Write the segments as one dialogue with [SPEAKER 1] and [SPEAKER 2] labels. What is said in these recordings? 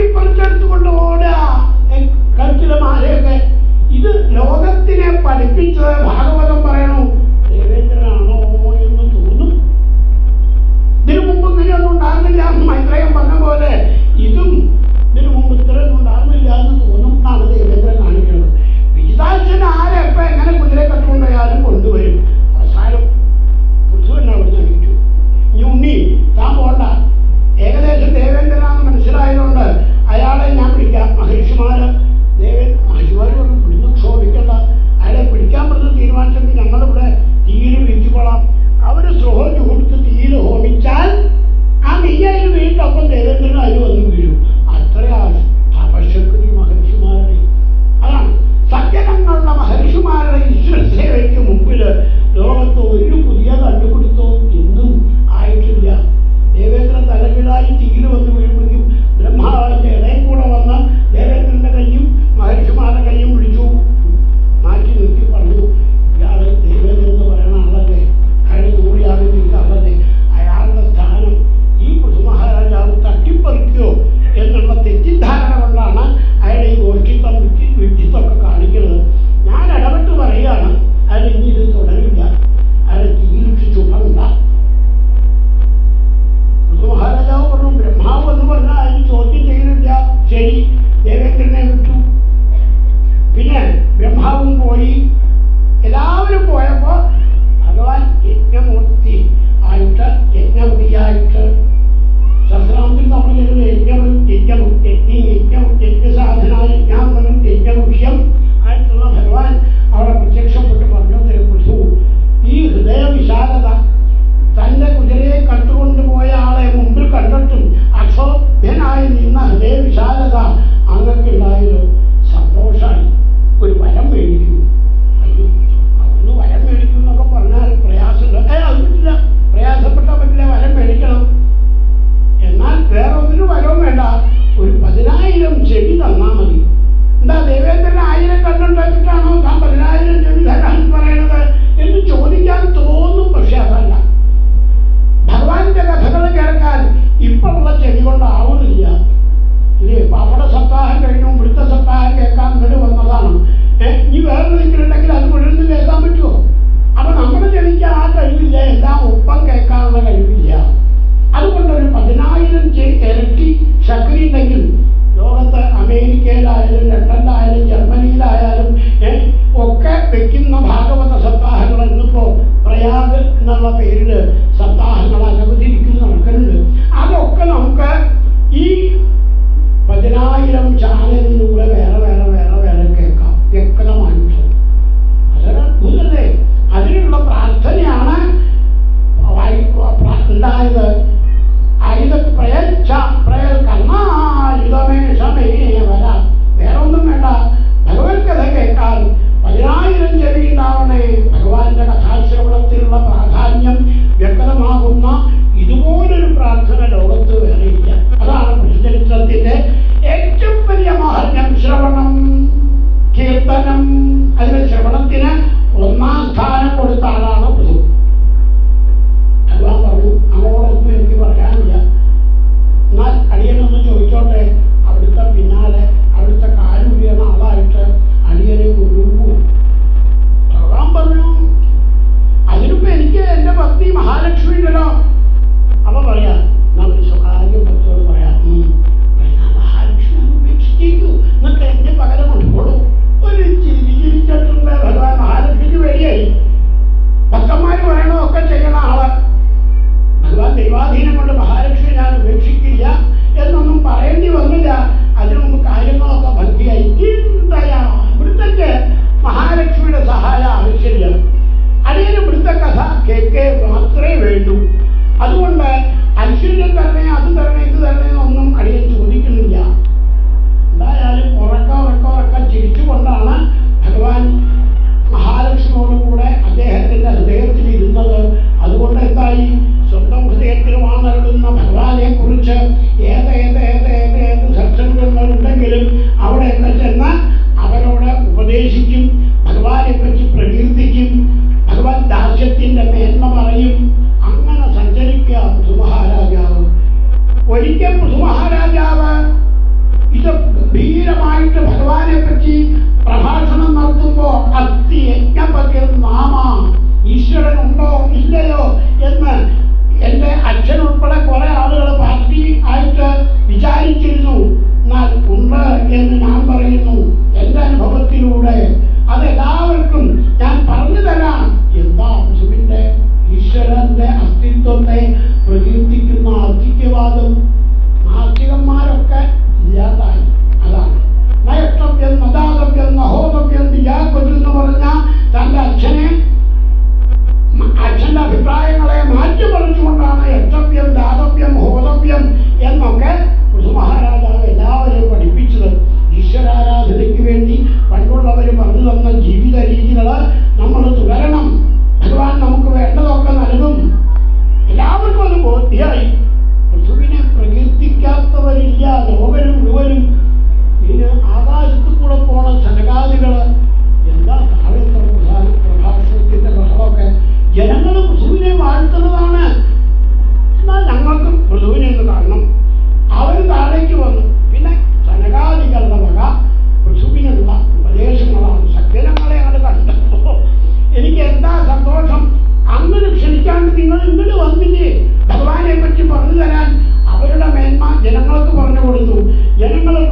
[SPEAKER 1] people can do ഒരിക്കൽ മഹാരാജാവ് ഇത് ഗംഭീരമായിട്ട് ഭഗവാനെ പറ്റി പ്രഭാഷണം നടത്തുമ്പോൾ അത്തി യജ്ഞപതിൽ നാമ ഈശ്വരൻ ഉണ്ടോ ഇല്ലയോ എന്ന് എന്റെ അച്ഛൻ ഉൾപ്പെടെ കുറെ ആളുകൾ പാർട്ടി ആയിട്ട് വിചാരിച്ചിരുന്നു. എന്നാൽ ഉണ്ട് എന്ന് ഞാൻ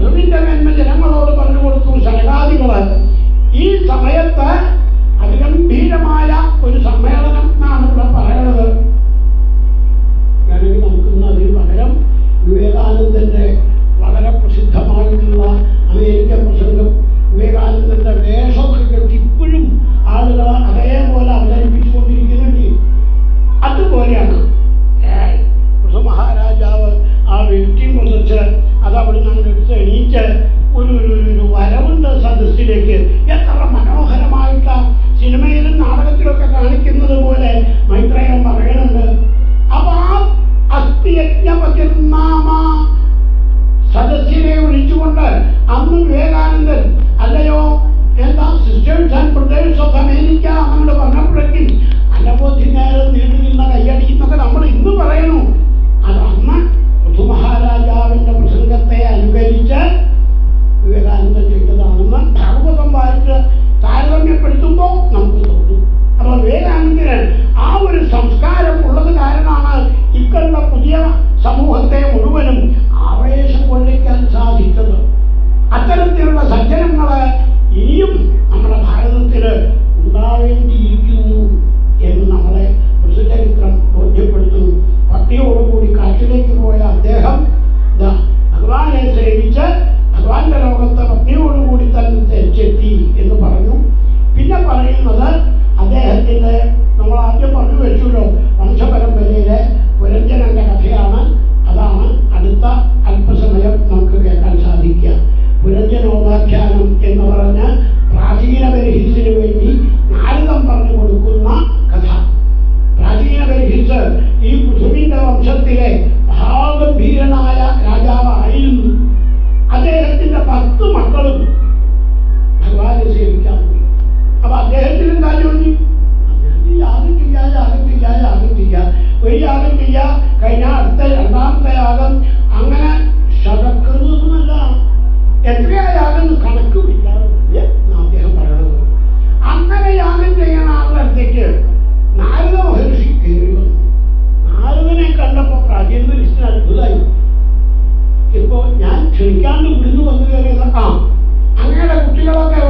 [SPEAKER 1] നബിന്റെ മേന്മ ജനങ്ങളോട് പറഞ്ഞു കൊടുത്തു സനകാദികൾ ഈ സമയത്ത് അതിഗംഭീരമായ ക്ഷണിക്കാണ്ട് വിടുന്നു വന്നു കയറിയത്. ആ. അങ്ങയുടെ കുട്ടികളൊക്കെ